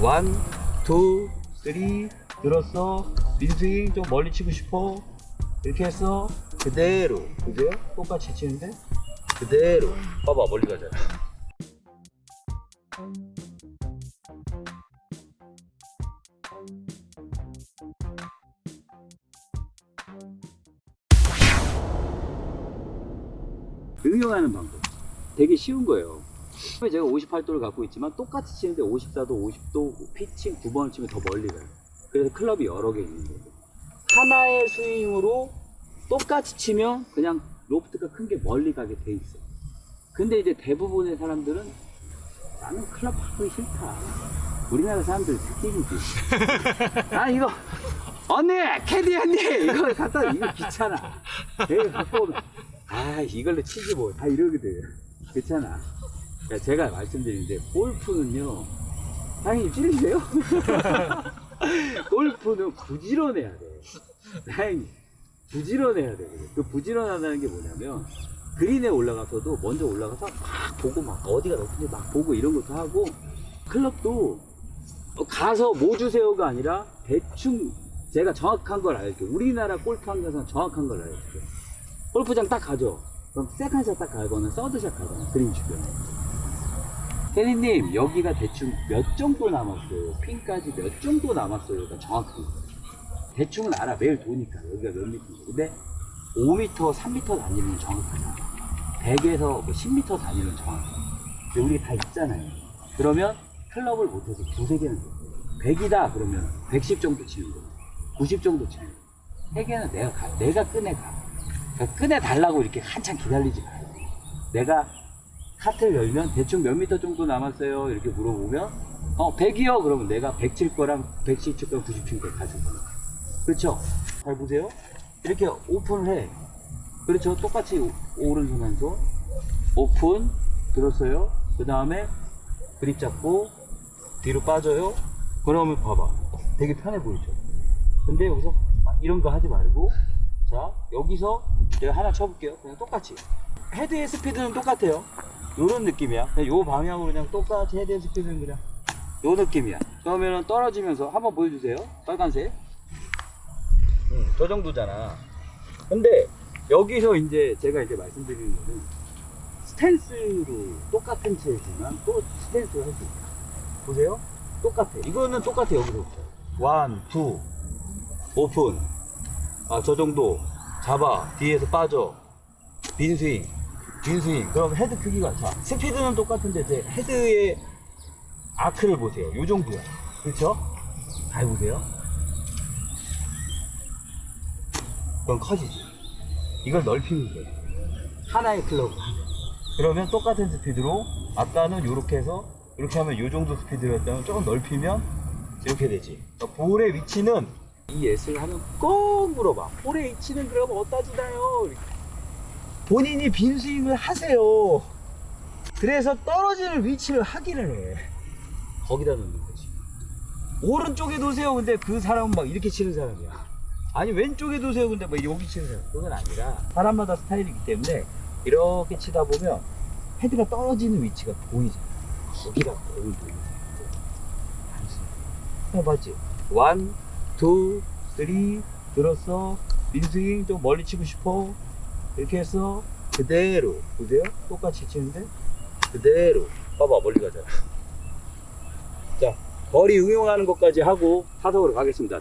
원, 투, 쓰리 들었어? 민스윙 좀 멀리 치고 싶어? 이렇게 했어? 그대로. 그죠? 똑같이 치는데? 그대로. 봐봐 멀리 가잖아. 응용하는 방법. 되게 쉬운 거예요 제가 58도를 갖고 있지만 똑같이 치는데 54도, 50도 피칭 두 번을 치면 더 멀리 가요. 그래서 클럽이 여러 개 있는 거고. 하나의 스윙으로 똑같이 치면 그냥 로프트가 큰 게 멀리 가게 돼 있어. 근데 이제 대부분의 사람들은 나는 클럽 바꾸기 싫다. 우리나라 사람들 특징이지. 아 이거 언니 캐디 언니 이거 갖다 이거 귀찮아. 내가 갖고 오면 아 이걸로 치지 뭐 다 이러거든. 괜찮아. 야, 제가 말씀드리는데 골프는요 사장님 찔리세요? 골프는 부지런해야 돼. 사장님 부지런해야 돼. 그 부지런하다는 게 뭐냐면 그린에 올라가서도 먼저 올라가서 막 보고 막 어디가 높은지 막 보고 이런 것도 하고 클럽도 어, 가서 뭐 주세요가 아니라 대충 제가 정확한 걸 알게요 우리나라 골프 한가서 정확한 걸 알게요 골프장 딱 가죠. 그럼 세컨샷 딱 가거나 서드샷 가거나 그린 주변에 혜리님 여기가 대충 몇 정도 남았어요? 핀까지 몇 정도 남았어요? 가 정확한 거 대충은 알아. 매일 도니까. 여기가 몇 미터인지 근데 5m, 3m 다니면 정확하다. 100에서 뭐 10m 다니면 정확해. 근데 우리 다 있잖아요. 그러면 클럽을 못해서 두세 개는 돼. 100이다 그러면 110 정도 치는 거90 정도 치는 거 3개는 내가 가, 내가 꺼내가. 그러니까 꺼내달라고 이렇게 한참 기다리지 말고. 내가 카트를 열면 대충 몇 미터 정도 남았어요? 이렇게 물어보면 어 100이요? 그러면 내가 100칠 거랑 110칠 거랑 90칠거 가질 거야 그렇죠? 잘 보세요. 이렇게 오픈을 해. 그렇죠? 똑같이 오- 오른손 한손. 오픈. 들었어요? 그 다음에 그립 잡고 뒤로 빠져요. 그러면 봐봐. 되게 편해 보이죠? 근데 여기서 막 이런 거 하지 말고 자 여기서 제가 하나 쳐볼게요. 그냥 똑같이. 헤드의 스피드는 똑같아요 요런 느낌이야. 그냥 요 방향으로 그냥 똑같이 헤드의 스피드는 그냥 요 느낌이야. 그러면은 떨어지면서 한번 보여주세요. 빨간색. 응, 저 정도잖아. 근데 여기서 이제 제가 이제 말씀드리는 거는 스탠스로 똑같은 채지만 또 스탠스로 할수 있다. 보세요. 똑같아. 이거는 똑같아 여기서부터 원, 투. 오픈. 아 저 정도. 잡아. 뒤에서 빠져. 빈스윙 빈스윙 그럼 헤드 크기가 자 스피드는 똑같은데 제 헤드의 아크를 보세요. 요 정도야. 그렇죠? 잘 보세요. 그럼 커지지. 이걸 넓히면 돼. 하나의 클럽 그러면 똑같은 스피드로 아까는 이렇게 해서 이렇게 하면 요 정도 스피드였다면 조금 넓히면 이렇게 되지. 그러니까 볼의 위치는 이 예스를 하면 꼭 물어봐. 볼의 위치는 그럼 어디다 주나요? 본인이 빈 스윙을 하세요. 그래서 떨어지는 위치를 확인을 해. 거기다 놓는 거지. 오른쪽에 놓으세요. 근데 그 사람은 막 이렇게 치는 사람이야. 아니 왼쪽에 두세요. 근데 뭐 여기 치는 사람. 그건 아니라 사람마다 스타일이기 때문에 이렇게 치다 보면 헤드가 떨어지는 위치가 보이잖아. 거기가 거울 보이는 거야. 단순히 해봤지? 원, 투, 쓰리 들었어 민스윙 좀 멀리 치고 싶어 이렇게 해서 그대로 보세요? 똑같이 치는데? 그대로. 봐봐 멀리 가잖아 자 거리 응용하는 것까지 하고 타석으로 가겠습니다